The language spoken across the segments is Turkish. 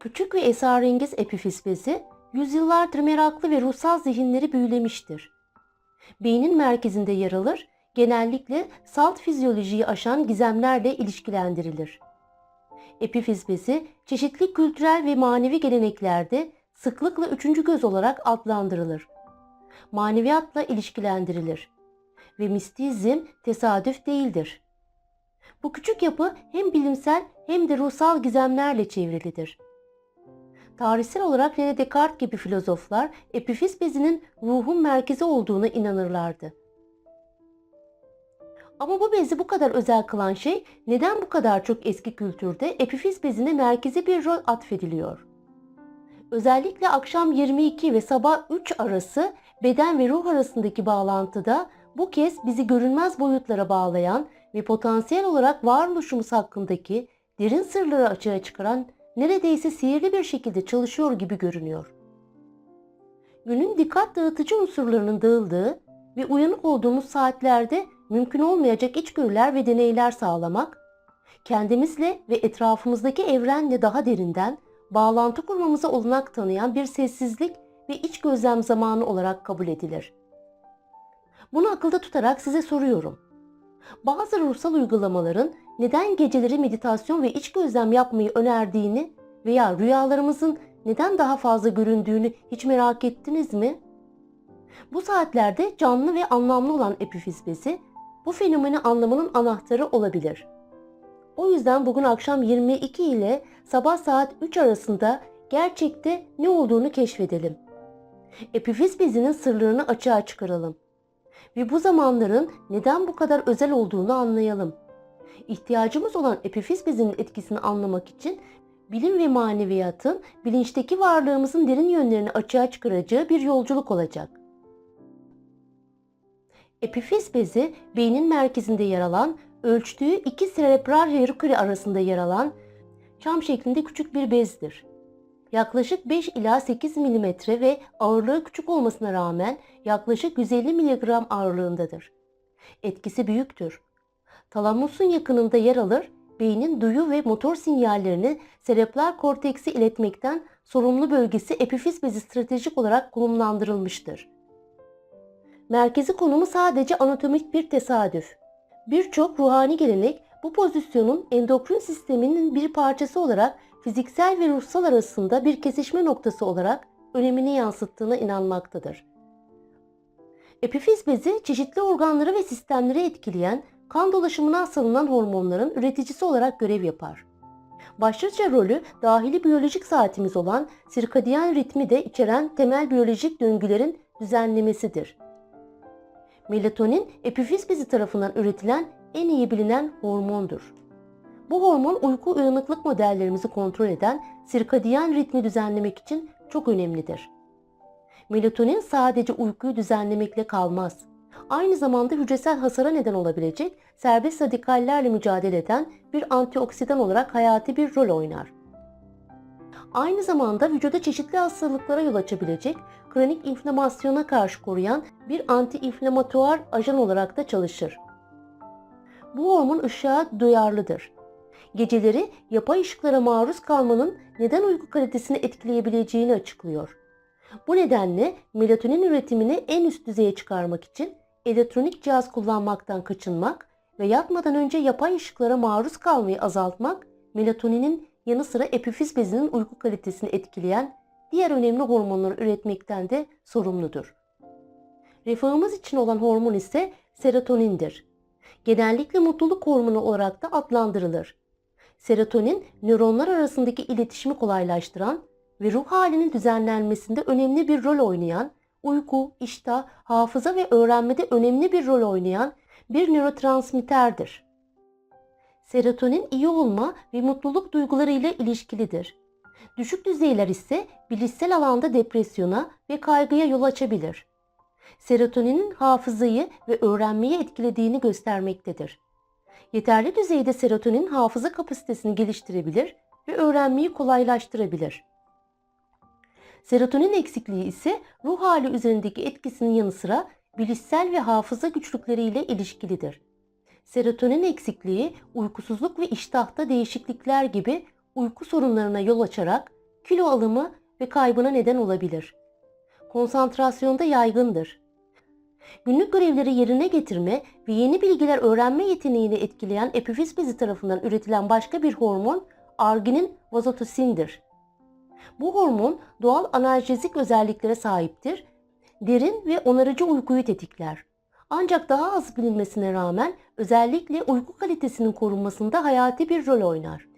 Küçük ve esrarengiz epifiz yüzyıllardır meraklı ve ruhsal zihinleri büyülemiştir. Beynin merkezinde yer alır, genellikle salt fizyolojiyi aşan gizemlerle ilişkilendirilir. Epifiz bezi çeşitli kültürel ve manevi geleneklerde sıklıkla üçüncü göz olarak adlandırılır. Maneviyatla ilişkilendirilir ve mistizm tesadüf değildir. Bu küçük yapı hem bilimsel hem de ruhsal gizemlerle çevrilidir. Tarihsel olarak René Descartes gibi filozoflar epifiz bezinin ruhun merkezi olduğuna inanırlardı. Ama bu bezi bu kadar özel kılan şey neden bu kadar çok eski kültürde epifiz bezine merkezi bir rol atfediliyor? Özellikle akşam 22 ve sabah 3 arası beden ve ruh arasındaki bağlantıda bu kez bizi görünmez boyutlara bağlayan ve potansiyel olarak varoluşumuz hakkındaki derin sırları açığa çıkaran neredeyse sihirli bir şekilde çalışıyor gibi görünüyor. Günün dikkat dağıtıcı unsurlarının dağıldığı ve uyanık olduğumuz saatlerde mümkün olmayacak içgörüler ve deneyler sağlamak, kendimizle ve etrafımızdaki evrenle daha derinden bağlantı kurmamıza olanak tanıyan bir sessizlik ve iç gözlem zamanı olarak kabul edilir. Bunu akılda tutarak size soruyorum. Bazı ruhsal uygulamaların neden geceleri meditasyon ve iç gözlem yapmayı önerdiğini veya rüyalarımızın neden daha fazla göründüğünü hiç merak ettiniz mi? Bu saatlerde canlı ve anlamlı olan epifiz bezi bu fenomeni anlamanın anahtarı olabilir. O yüzden bugün akşam 22 ile sabah saat 3 arasında gerçekte ne olduğunu keşfedelim. Epifiz bezinin sırlarını açığa çıkaralım. Ve bu zamanların neden bu kadar özel olduğunu anlayalım. İhtiyacımız olan epifiz bezinin etkisini anlamak için bilim ve maneviyatın bilinçteki varlığımızın derin yönlerini açığa çıkaracağı bir yolculuk olacak. Epifiz bezi beynin merkezinde yer alan, ölçtüğü iki serebral hierarki arasında yer alan çam şeklinde küçük bir bezdir. Yaklaşık 5 ila 8 mm ve ağırlığı küçük olmasına rağmen yaklaşık 150 mg ağırlığındadır. Etkisi büyüktür. Talamusun yakınında yer alır, beynin duyu ve motor sinyallerini serebral korteksi iletmekten sorumlu bölgesi epifiz bezi stratejik olarak konumlandırılmıştır. Merkezi konumu sadece anatomik bir tesadüf. Birçok ruhani gelenek bu pozisyonun endokrin sisteminin bir parçası olarak fiziksel ve ruhsal arasında bir kesişme noktası olarak önemini yansıttığına inanmaktadır. Epifiz bezi çeşitli organları ve sistemleri etkileyen kan dolaşımına salınan hormonların üreticisi olarak görev yapar. Başlıca rolü dahili biyolojik saatimiz olan sirkadiyen ritmi de içeren temel biyolojik döngülerin düzenlemesidir. Melatonin epifiz bezi tarafından üretilen en iyi bilinen hormondur. Bu hormon uyku uyanıklık modellerimizi kontrol eden sirkadiyen ritmi düzenlemek için çok önemlidir. Melatonin sadece uykuyu düzenlemekle kalmaz. Aynı zamanda hücresel hasara neden olabilecek serbest radikallerle mücadele eden bir antioksidan olarak hayati bir rol oynar. Aynı zamanda vücuda çeşitli hastalıklara yol açabilecek kronik inflamasyona karşı koruyan bir anti-inflamatuar ajan olarak da çalışır. Bu hormon ışığa duyarlıdır. Geceleri yapay ışıklara maruz kalmanın neden uyku kalitesini etkileyebileceğini açıklıyor. Bu nedenle melatonin üretimini en üst düzeye çıkarmak için elektronik cihaz kullanmaktan kaçınmak ve yatmadan önce yapay ışıklara maruz kalmayı azaltmak melatoninin yanı sıra epifiz bezinin uyku kalitesini etkileyen diğer önemli hormonları üretmekten de sorumludur. Refahımız için olan hormon ise serotonindir. Genellikle mutluluk hormonu olarak da adlandırılır. Serotonin, nöronlar arasındaki iletişimi kolaylaştıran ve ruh halinin düzenlenmesinde önemli bir rol oynayan, uyku, iştah, hafıza ve öğrenmede önemli bir rol oynayan bir nörotransmitterdir. Serotonin iyi olma ve mutluluk duyguları ile ilişkilidir. Düşük düzeyler ise bilişsel alanda depresyona ve kaygıya yol açabilir. Serotoninin hafızayı ve öğrenmeyi etkilediğini göstermektedir. Yeterli düzeyde serotonin hafıza kapasitesini geliştirebilir ve öğrenmeyi kolaylaştırabilir. Serotonin eksikliği ise ruh hali üzerindeki etkisinin yanı sıra bilişsel ve hafıza güçlükleriyle ilişkilidir. Serotonin eksikliği uykusuzluk ve iştahta değişiklikler gibi uyku sorunlarına yol açarak kilo alımı ve kaybına neden olabilir. Konsantrasyonda yaygındır. Günlük görevleri yerine getirme ve yeni bilgiler öğrenme yeteneğini etkileyen epifiz bezi tarafından üretilen başka bir hormon arginin vazotosindir. Bu hormon doğal analjezik özelliklere sahiptir. Derin ve onarıcı uykuyu tetikler. Ancak daha az bilinmesine rağmen özellikle uyku kalitesinin korunmasında hayati bir rol oynar.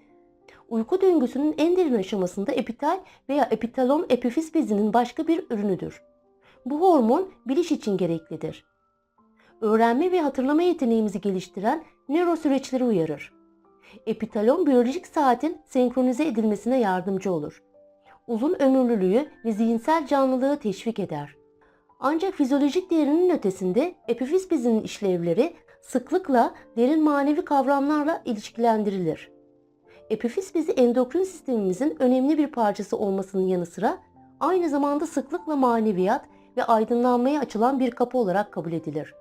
Uyku döngüsünün en derin aşamasında epital veya epitalon epifiz bezinin başka bir ürünüdür. Bu hormon biliş için gereklidir. Öğrenme ve hatırlama yeteneğimizi geliştiren nöro süreçleri uyarır. Epitalon biyolojik saatin senkronize edilmesine yardımcı olur. Uzun ömürlülüğü ve zihinsel canlılığı teşvik eder. Ancak fizyolojik değerinin ötesinde epifiz bezinin işlevleri sıklıkla derin manevi kavramlarla ilişkilendirilir. Epifiz bezi endokrin sistemimizin önemli bir parçası olmasının yanı sıra aynı zamanda sıklıkla maneviyat ve aydınlanmaya açılan bir kapı olarak kabul edilir.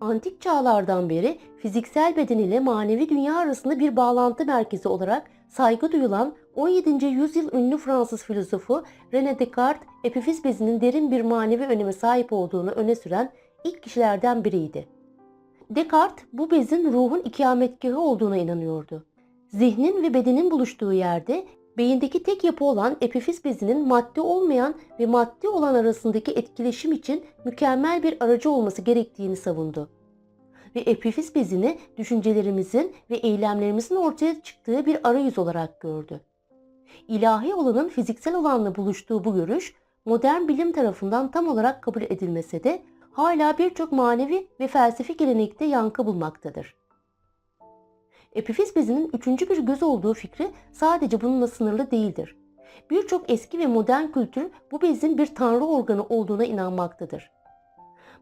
Antik çağlardan beri fiziksel beden ile manevi dünya arasında bir bağlantı merkezi olarak saygı duyulan 17. yüzyıl ünlü Fransız filozofu René Descartes, epifiz bezinin derin bir manevi öneme sahip olduğunu öne süren ilk kişilerden biriydi. Descartes bu bezin ruhun ikametgahı olduğuna inanıyordu. Zihnin ve bedenin buluştuğu yerde beyindeki tek yapı olan epifiz bezinin madde olmayan ve madde olan arasındaki etkileşim için mükemmel bir aracı olması gerektiğini savundu. Ve epifiz bezini düşüncelerimizin ve eylemlerimizin ortaya çıktığı bir arayüz olarak gördü. İlahi olanın fiziksel olanla buluştuğu bu görüş modern bilim tarafından tam olarak kabul edilmese de hala birçok manevi ve felsefi gelenekte yankı bulmaktadır. Epifiz bezinin üçüncü bir göz olduğu fikri sadece bununla sınırlı değildir. Birçok eski ve modern kültür bu bezin bir tanrı organı olduğuna inanmaktadır.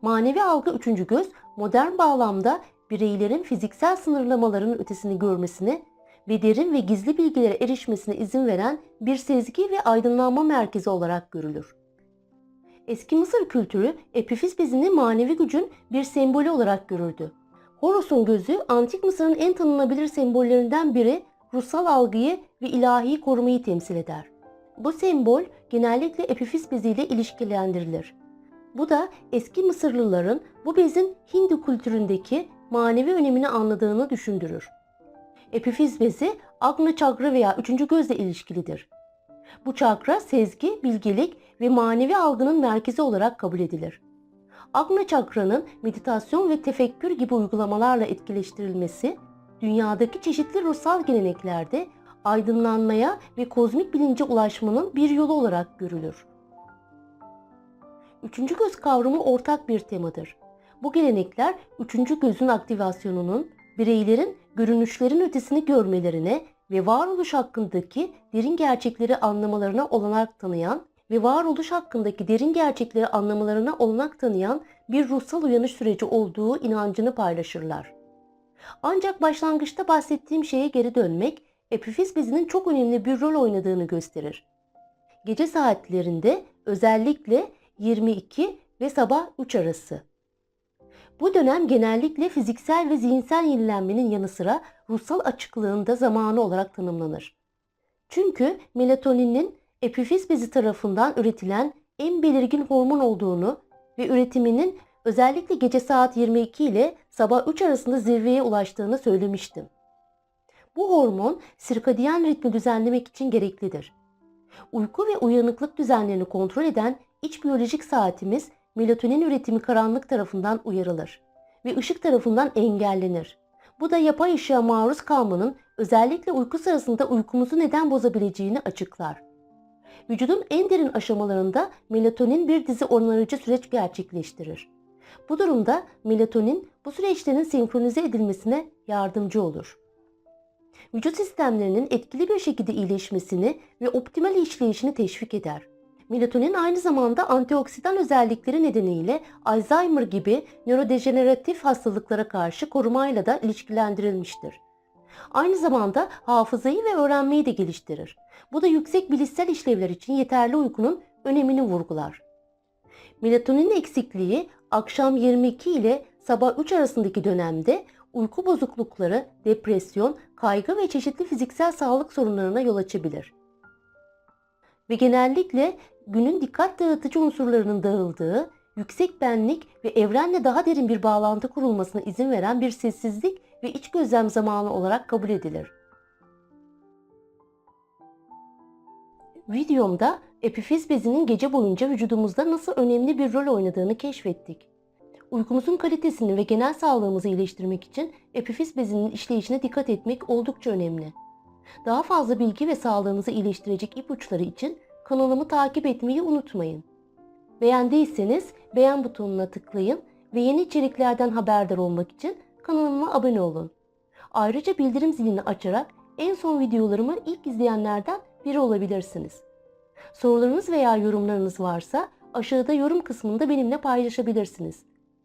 Manevi algı üçüncü göz modern bağlamda bireylerin fiziksel sınırlamaların ötesini görmesini ve derin ve gizli bilgilere erişmesine izin veren bir sezgi ve aydınlanma merkezi olarak görülür. Eski Mısır kültürü epifiz bezini manevi gücün bir sembolü olarak görürdü. Horos'un gözü antik Mısır'ın en tanınabilir sembollerinden biri ruhsal algıyı ve ilahi korumayı temsil eder. Bu sembol genellikle epifiz beziyle ilişkilendirilir. Bu da eski Mısırlıların bu bezin Hindu kültüründeki manevi önemini anladığını düşündürür. Epifiz bezi Agna çakra veya üçüncü gözle ilişkilidir. Bu çakra sezgi, bilgelik ve manevi algının merkezi olarak kabul edilir. Agna çakranın meditasyon ve tefekkür gibi uygulamalarla etkileştirilmesi, dünyadaki çeşitli ruhsal geleneklerde aydınlanmaya ve kozmik bilince ulaşmanın bir yolu olarak görülür. Üçüncü göz kavramı ortak bir temadır. Bu gelenekler üçüncü gözün aktivasyonunun bireylerin görünüşlerin ötesini görmelerine ve varoluş hakkındaki derin gerçekleri anlamalarına olanak tanıyan ve varoluş hakkındaki derin gerçekleri anlamalarına olanak tanıyan bir ruhsal uyanış süreci olduğu inancını paylaşırlar. Ancak başlangıçta bahsettiğim şeye geri dönmek, epifiz bezinin çok önemli bir rol oynadığını gösterir. Gece saatlerinde özellikle 22 ve sabah 3 arası. Bu dönem genellikle fiziksel ve zihinsel yenilenmenin yanı sıra ruhsal açıklığın da zamanı olarak tanımlanır. Çünkü melatoninin epifiz bezi tarafından üretilen en belirgin hormon olduğunu ve üretiminin özellikle gece saat 22 ile sabah 3 arasında zirveye ulaştığını söylemiştim. Bu hormon sirkadiyen ritmi düzenlemek için gereklidir. Uyku ve uyanıklık düzenlerini kontrol eden iç biyolojik saatimiz melatonin üretimi karanlık tarafından uyarılır ve ışık tarafından engellenir. Bu da yapay ışığa maruz kalmanın özellikle uyku sırasında uykumuzu neden bozabileceğini açıklar. Vücudun en derin aşamalarında melatonin bir dizi onarıcı süreç gerçekleştirir. Bu durumda melatonin bu süreçlerin senkronize edilmesine yardımcı olur. Vücut sistemlerinin etkili bir şekilde iyileşmesini ve optimal işleyişini teşvik eder. Melatonin aynı zamanda antioksidan özellikleri nedeniyle Alzheimer gibi nörodejeneratif hastalıklara karşı korumayla da ilişkilendirilmiştir. Aynı zamanda hafızayı ve öğrenmeyi de geliştirir. Bu da yüksek bilişsel işlevler için yeterli uykunun önemini vurgular. Melatonin eksikliği akşam 22 ile sabah 3 arasındaki dönemde uyku bozuklukları, depresyon, kaygı ve çeşitli fiziksel sağlık sorunlarına yol açabilir. ve genellikle günün dikkat dağıtıcı unsurlarının dağıldığı, yüksek benlik ve evrenle daha derin bir bağlantı kurulmasına izin veren bir sessizlik ve iç gözlem zamanı olarak kabul edilir. Videomda epifiz bezinin gece boyunca vücudumuzda nasıl önemli bir rol oynadığını keşfettik. Uykumuzun kalitesini ve genel sağlığımızı iyileştirmek için epifiz bezinin işleyişine dikkat etmek oldukça önemli. Daha fazla bilgi ve sağlığınızı iyileştirecek ipuçları için kanalımı takip etmeyi unutmayın. Beğendiyseniz beğen butonuna tıklayın ve yeni içeriklerden haberdar olmak için kanalıma abone olun. Ayrıca bildirim zilini açarak en son videolarımı ilk izleyenlerden biri olabilirsiniz. Sorularınız veya yorumlarınız varsa aşağıda yorum kısmında benimle paylaşabilirsiniz.